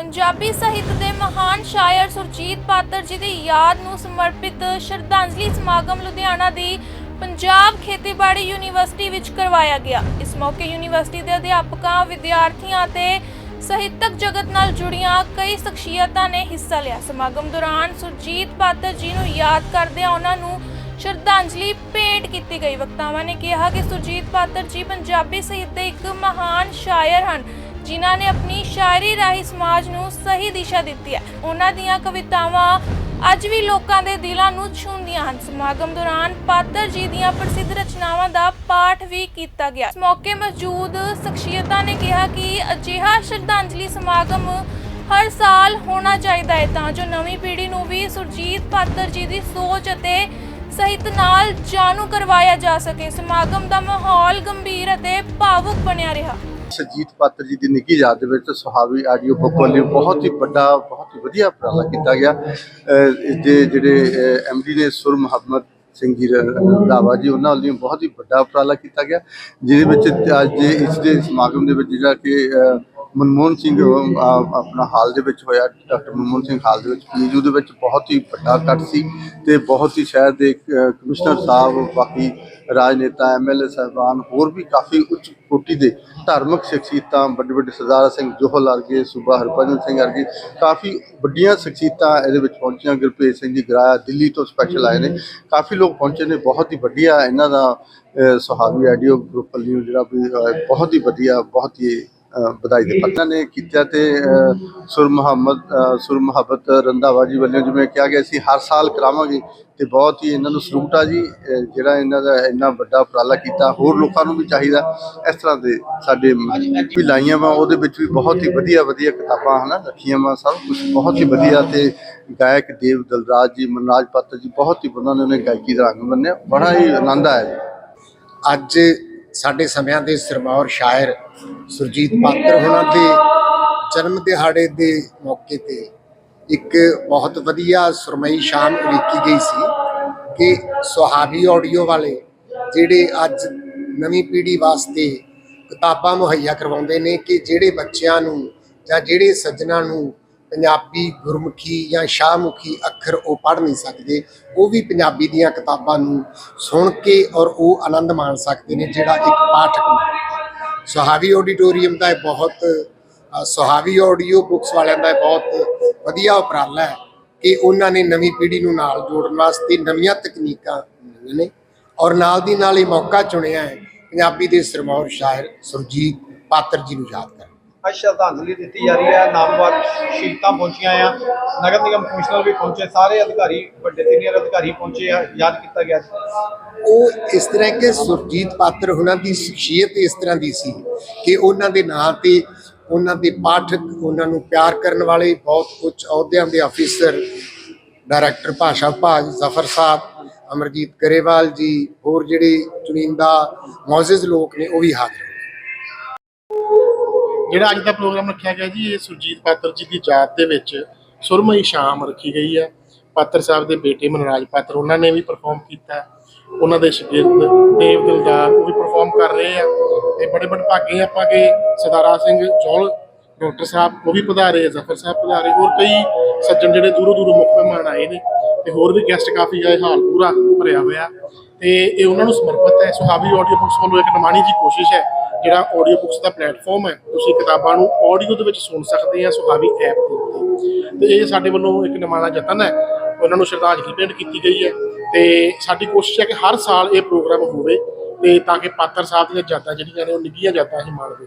ਪੰਜਾਬੀ ਸਾਹਿਤ ਦੇ ਮਹਾਨ ਸ਼ਾਇਰ ਸੁਰਜੀਤ ਪਾਤਰ ਜੀ ਦੀ ਯਾਦ ਨੂੰ ਸਮਰਪਿਤ ਸ਼ਰਧਾਂਜਲੀ ਸਮਾਗਮ ਲੁਧਿਆਣਾ ਦੀ ਪੰਜਾਬ ਖੇਤੀਬਾੜੀ ਯੂਨੀਵਰਸਿਟੀ ਵਿੱਚ ਕਰਵਾਇਆ ਗਿਆ। ਇਸ ਮੌਕੇ ਯੂਨੀਵਰਸਿਟੀ ਦੇ ਅਧਿਆਪਕਾਂ, ਵਿਦਿਆਰਥੀਆਂ ਅਤੇ ਸਾਹਿਤਕ ਜਗਤ ਨਾਲ ਜੁੜੀਆਂ ਕਈ ਸ਼ਖਸੀਅਤਾਂ ਨੇ ਹਿੱਸਾ ਲਿਆ। ਸਮਾਗਮ ਦੌਰਾਨ ਸੁਰਜੀਤ ਪਾਤਰ ਜੀ ਨੂੰ ਯਾਦ ਕਰਦਿਆਂ ਉਹਨਾਂ ਨੂੰ ਸ਼ਰਧਾਂਜਲੀ ਭੇਂਟ ਕੀਤੀ ਗਈ। ਵਕਤਾਵਾਂ ਨੇ ਕਿਹਾ ਕਿ ਸੁਰਜੀਤ ਪਾਤਰ ਜੀ ਪੰਜਾਬੀ ਸਾਹਿਤ ਦੇ ਇੱਕ ਮਹਾਨ ਸ਼ਾਇਰ ਹਨ। ਜਿਨ੍ਹਾਂ ਨੇ ਆਪਣੀ ਸ਼ਾਇਰੀ ਰਾਹੀਂ ਸਮਾਜ ਨੂੰ ਸਹੀ ਦਿਸ਼ਾ ਦਿੱਤੀ ਹੈ। ਉਹਨਾਂ ਦੀਆਂ ਕਵਿਤਾਵਾਂ ਅੱਜ ਵੀ ਲੋਕਾਂ ਦੇ ਦਿਲਾਂ ਨੂੰ ਛੂੰਹਦੀਆਂ ਹਨ। ਸਮਾਗਮ ਦੌਰਾਨ ਪਾਤਰ ਜੀ ਦੀਆਂ ਪ੍ਰਸਿੱਧ ਰਚਨਾਵਾਂ ਦਾ ਪਾਠ ਵੀ ਕੀਤਾ ਗਿਆ। ਇਸ ਮੌਕੇ ਮੌਜੂਦ ਸ਼ਖਸੀਅਤਾਂ ਨੇ ਕਿਹਾ ਕਿ ਅਜਿਹਾ ਸ਼ਰਧਾਂਜਲੀ ਸਮਾਗਮ ਹਰ ਸਾਲ ਹੋਣਾ ਚਾਹੀਦਾ ਹੈ, ਤਾਂ ਜੋ ਨਵੀਂ ਪੀੜ੍ਹੀ ਨੂੰ ਵੀ ਸੁਰਜੀਤ ਪਾਤਰ ਜੀ ਦੀ ਸੋਚ ਅਤੇ ਸਹਿਤ ਨਾਲ ਜਾਣੂ ਕਰਵਾਇਆ ਜਾ ਸਕੇ। ਸਮਾਗਮ ਦਾ ਮਾਹੌਲ ਗੰਭੀਰ ਅਤੇ ਭਾਵੁਕ ਬਣਿਆ ਰਿਹਾ। ਸਰਜੀਤ ਪਾਤਰ ਜੀ ਦੀ ਨਿੱਕੀ ਯਾਦ ਦੇ ਵਿੱਚ ਸੁਹਾਵੀ ਆਡੀਓ ਬੁੱਕ ਵੱਲੋਂ ਬਹੁਤ ਹੀ ਵੱਡਾ, ਬਹੁਤ ਹੀ ਵਧੀਆ ਉਪਰਾਲਾ ਕੀਤਾ ਗਿਆ। ਅਹ ਇਸ ਦੇ ਜਿਹੜੇ ਐਮਡੀ ਨੇ ਸੁਰ ਮੁਹੰਮਦ ਸਿੰਘ ਜੀ ਰੰਧਾਵਾ ਜੀ, ਉਹਨਾਂ ਵੱਲੋਂ ਬਹੁਤ ਹੀ ਵੱਡਾ ਉਪਰਾਲਾ ਕੀਤਾ ਗਿਆ। ਜਿਹਦੇ ਵਿੱਚ ਅੱਜ ਦੇ ਇਸ ਦੇ ਸਮਾਗਮ ਦੇ ਵਿੱਚ ਜਿਹੜਾ ਕਿ ਮਨਮੋਹਨ ਸਿੰਘ ਆਪਣਾ ਹਾਲ ਦੇ ਵਿੱਚ ਹੋਇਆ, ਡਾਕਟਰ ਮਨਮੋਹਨ ਸਿੰਘ ਹਾਲ ਦੇ ਵਿੱਚ ਪੀਜੂ ਦੇ ਵਿੱਚ ਬਹੁਤ ਹੀ ਵੱਡਾ ਇਕੱਠ ਸੀ ਤੇ ਬਹੁਤ ਹੀ ਸ਼ਹਿਰ ਦੇ ਕਮਿਸ਼ਨਰ ਸਾਹਿਬ, ਬਾਕੀ ਰਾਜਨੇਤਾ ਐਮਐਲਏ ਸਾਹਿਬਾਨ, ਹੋਰ ਵੀ ਕਾਫੀ ਉੱਚ ਕੋਟੀ ਦੇ ਧਾਰਮਿਕ ਸ਼ਖਸੀਅਤਾਂ, ਵੱਡੇ ਵੱਡੇ ਸਰਦਾਰਾ ਸਿੰਘ ਜੋਹਲ ਵਰਗੇ ਸੂਬਾ ਹਰਭਜਨ ਸਿੰਘ ਵਰਗੇ ਕਾਫੀ ਵੱਡੀਆਂ ਸ਼ਖਸੀਅਤਾਂ ਇਹਦੇ ਵਿੱਚ ਪਹੁੰਚੀਆਂ। ਗੁਰਪ੍ਰੀਤ ਸਿੰਘ ਜੀ ਗਰਾਇਆ ਦਿੱਲੀ ਤੋਂ ਸਪੈਸ਼ਲ ਆਏ ਨੇ। ਕਾਫੀ ਲੋਕ ਪਹੁੰਚੇ ਨੇ, ਬਹੁਤ ਹੀ ਵਧੀਆ ਇਹਨਾਂ ਦਾ ਸੁਹਾਵੀ ਆਡੀਓ ਗਰੁੱਪ ਵੱਲੋਂ ਜਿਹੜਾ ਵੀ ਬਹੁਤ ਹੀ ਵਧੀਆ, ਬਹੁਤ ਹੀ ਵਧਾਈ ਦੇ ਪੱਤਰਾਂ ਨੇ ਕੀਤਾ ਤੇ ਸੁਰ ਮੁਹੰਮਦ ਸੁਰ ਮੁਹੱਬਤ ਰੰਧਾਵਾ ਜੀ ਵੱਲੋਂ ਜਿਵੇਂ ਕਿਹਾ ਗਿਆ ਸੀ ਹਰ ਸਾਲ ਕਰਾਵਾਂਗੇ ਤੇ ਬਹੁਤ ਹੀ ਇਹਨਾਂ ਨੂੰ ਸਲੂਟ ਆ ਜੀ ਜਿਹੜਾ ਇਹਨਾਂ ਦਾ ਇੰਨਾ ਵੱਡਾ ਉਪਰਾਲਾ ਕੀਤਾ। ਹੋਰ ਲੋਕਾਂ ਨੂੰ ਵੀ ਚਾਹੀਦਾ ਇਸ ਤਰ੍ਹਾਂ ਦੇ ਸਾਡੇ ਵੀ ਲਾਈਆਂ ਵਾ ਉਹਦੇ ਵਿੱਚ ਵੀ ਬਹੁਤ ਹੀ ਵਧੀਆ ਵਧੀਆ ਕਿਤਾਬਾਂ ਹਨਾ ਰੱਖੀਆਂ ਵਾ ਸਭ ਕੁਝ ਬਹੁਤ ਹੀ ਵਧੀਆ ਤੇ ਗਾਇਕ ਦੇਵ ਦਲਰਾਜ ਜੀ ਮਨਰਾਜ ਪਾਤਰ ਜੀ ਬਹੁਤ ਹੀ ਉਹਨਾਂ ਨੇ ਉਹਨੇ ਗਾਇਕੀ ਦਾ ਰੰਗ ਬੰਨਿਆ ਬੜਾ ਹੀ ਆਨੰਦ ਆਇਆ ਅੱਜ ਸਾਡੇ ਸਮਿਆਂ ਦੇ ਸਿਰਮੌਰ ਸ਼ਾਇਰ ਸੁਰਜੀਤ ਪਾਤਰ ਹੋਣਾ ਦੇ ਜਨਮ ਦਿਹਾੜੇ ਦੇ ਮੌਕੇ ਤੇ ਇੱਕ ਬਹੁਤ ਵਧੀਆ ਸੁਰਮਈ ਸ਼ਾਮ ਉਲੀਕੀ ਗਈ ਸੀ ਕਿ ਸੁਹਾਵੀ ਆਡੀਓ ਵਾਲੇ ਜਿਹੜੇ ਅੱਜ ਨਵੀਂ ਪੀੜ੍ਹੀ ਵਾਸਤੇ ਕਿਤਾਬਾਂ ਮੁਹੱਈਆ ਕਰਵਾਉਂਦੇ ਨੇ ਕਿ ਜਿਹੜੇ ਬੱਚਿਆਂ ਨੂੰ ਜਾਂ ਜਿਹੜੇ ਸੱਜਣਾ ਨੂੰ ਪੰਜਾਬੀ ਗੁਰਮੁਖੀ ਜਾਂ ਸ਼ਾਹਮੁਖੀ ਅੱਖਰ ਉਹ ਪੜ੍ਹ ਨਹੀਂ ਸਕਦੇ, ਉਹ ਵੀ ਪੰਜਾਬੀ ਦੀਆਂ ਕਿਤਾਬਾਂ ਨੂੰ ਸੁਣ ਕੇ ਔਰ ਉਹ ਆਨੰਦ ਮਾਣ ਸਕਦੇ ਨੇ, ਜਿਹੜਾ ਇੱਕ ਪਾਠਕ ਨੂੰ। ਸੁਹਾਵੀ ਆਡੀਟੋਰੀਅਮ ਦਾ ਇਹ ਬਹੁਤ ਸੁਹਾਵੀ ਆਡੀਓ ਬੁੱਕਸ ਵਾਲਿਆਂ ਦਾ ਇਹ ਬਹੁਤ ਵਧੀਆ ਉਪਰਾਲਾ ਹੈ ਕਿ ਉਹਨਾਂ ਨੇ ਨਵੀਂ ਪੀੜ੍ਹੀ ਨੂੰ ਨਾਲ ਜੋੜਨ ਵਾਸਤੇ ਨਵੀਆਂ ਤਕਨੀਕਾਂ ਲੱਭੀਆਂ ਨੇ ਔਰ ਨਾਲ ਦੀ ਨਾਲ ਇਹ ਮੌਕਾ ਚੁਣਿਆ ਹੈ ਪੰਜਾਬੀ ਦੇ ਸਰਮੌਰ ਸ਼ਾਇਰ ਸੁਰਜੀਤ ਪਾਤਰ ਜੀ ਨੂੰ ਯਾਦ ਕਰਨ। ਅੱਜ ਸ਼ਰਧਾਂਜਲੀ ਦਿੱਤੀ ਜਾ ਰਹੀ ਹੈ। ਨਾਮਵਰ ਸ਼ਹੀਦਾਂ ਪਹੁੰਚੀਆਂ ਆ। ਨਗਰ ਨਿਗਮ ਕਮਿਸ਼ਨਰ ਵੀ ਪਹੁੰਚੇ। ਸਾਰੇ ਅਧਿਕਾਰੀ, ਵੱਡੇ ਸੀਨੀਅਰ ਅਧਿਕਾਰੀ ਪਹੁੰਚੇ ਆ। ਯਾਦ ਕੀਤਾ ਗਿਆ ਉਹ ਇਸ ਤਰ੍ਹਾਂ ਕਿ ਸੁਰਜੀਤ ਪਾਤਰ ਉਹਨਾਂ ਦੀ ਸ਼ਖਸੀਅਤ ਇਸ ਤਰ੍ਹਾਂ ਦੀ ਸੀ ਕਿ ਉਹਨਾਂ ਦੇ ਨਾਂ ਤੇ ਉਹਨਾਂ ਦੇ ਪਾਠਕ ਉਹਨਾਂ ਨੂੰ ਪਿਆਰ ਕਰਨ ਵਾਲੇ ਬਹੁਤ ਉੱਚ ਅਹੁਦਿਆਂ ਦੇ ਅਫੀਸਰ ਡਾਇਰੈਕਟਰ ਭਾਸ਼ਾ ਭਾਗ ਜ਼ਫਰ ਸਾਹਿਬ, ਅਮਰਜੀਤ ਗਰੇਵਾਲ ਜੀ, ਹੋਰ ਜਿਹੜੇ ਚੁਣਿੰਦਾ ਮੌਜੂਦ ਲੋਕ ਨੇ, ਉਹ ਵੀ ਹਾਜ਼ਰ ਜਿਹੜਾ ਅੱਜ ਦਾ ਪ੍ਰੋਗਰਾਮ ਰੱਖਿਆ ਗਿਆ ਜੀ, ਇਹ ਸੁਰਜੀਤ ਪਾਤਰ ਜੀ ਦੀ ਯਾਦ ਦੇ ਵਿੱਚ ਸੁਰਮਈ ਸ਼ਾਮ ਰੱਖੀ ਗਈ ਹੈ ਪਾਤਰ ਸਾਹਿਬ ਦੇ ਬੇਟੇ ਮਨਰਾਜ ਪਾਤਰ, ਉਹਨਾਂ ਨੇ ਵੀ ਪਰਫਾਰਮ ਕੀਤਾ। ਉਹਨਾਂ ਦੇ ਸ਼ਾਗਿਰਦ ਦੇਵ ਦਿਲਦਾਰ ਉਹ ਵੀ ਪਰਫਾਰਮ ਕਰ ਰਹੇ ਆ। ਤੇ ਬੜੇ ਬੜੇ ਭਾਗੇ ਆਪਾਂ ਕਿ ਸਰਦਾਰਾ ਸਿੰਘ ਚੌਲ, ਡਾਕਟਰ ਸਾਹਿਬ ਉਹ ਵੀ ਪਧਾਰੇ, ਜ਼ਫਰ ਸਾਹਿਬ ਪਧਾਰੇ, ਹੋਰ ਕਈ ਸੱਜਣ ਜਿਹੜੇ ਦੂਰੋਂ ਦੂਰੋਂ ਮੁੱਖ ਮਹਿਮਾਨ ਆਏ ਨੇ ਤੇ ਹੋਰ ਵੀ ਗੈਸਟ ਕਾਫੀ ਆਏ ਹਾਲ ਪੂਰਾ ਭਰਿਆ ਹੋਇਆ। ਤੇ ਇਹ ਉਹਨਾਂ ਨੂੰ ਸਮਰਪਿਤ ਹੈ। ਸੁਹਾਵੀ ਆਡੀਓ ਬੁੱਕਸ ਵੱਲੋਂ ਇੱਕ ਨਿਮਾਣੀ ਜੀ ਕੋਸ਼ਿਸ਼ ਹੈ ਜਿਹੜਾ ਆਡੀਓ ਬੁੱਕਸ ਦਾ ਪਲੇਟਫਾਰਮ ਹੈ, ਤੁਸੀਂ ਕਿਤਾਬਾਂ ਨੂੰ ਆਡੀਓ ਦੇ ਵਿੱਚ ਸੁਣ ਸਕਦੇ ਆ ਸੁਹਾਵੀ ਐਪ ਦੇ ਉੱਤੇ। ਤੇ ਇਹ ਸਾਡੇ ਵੱਲੋਂ ਇੱਕ ਨਿਮਾਣਾ ਯਤਨ ਹੈ, ਉਹਨਾਂ ਨੂੰ ਸ਼ਰਧਾਂਜਲੀ ਭੇਂਟ ਕੀਤੀ ਗਈ ਹੈ ਤੇ ਸਾਡੀ ਕੋਸ਼ਿਸ਼ ਹੈ ਕਿ ਹਰ ਸਾਲ ਇਹ ਪ੍ਰੋਗਰਾਮ ਹੋਵੇ ਤੇ ਤਾਂ ਕਿ ਪਾਤਰ ਸਾਹਿਬ ਦੀਆਂ ਯਾਦਾਂ ਜਿਹੜੀਆਂ ਨੇ ਉਹ ਨਿੱਘੀਆਂ ਯਾਦਾਂ ਹੀ ਮਾਣ ਹੋਵੇ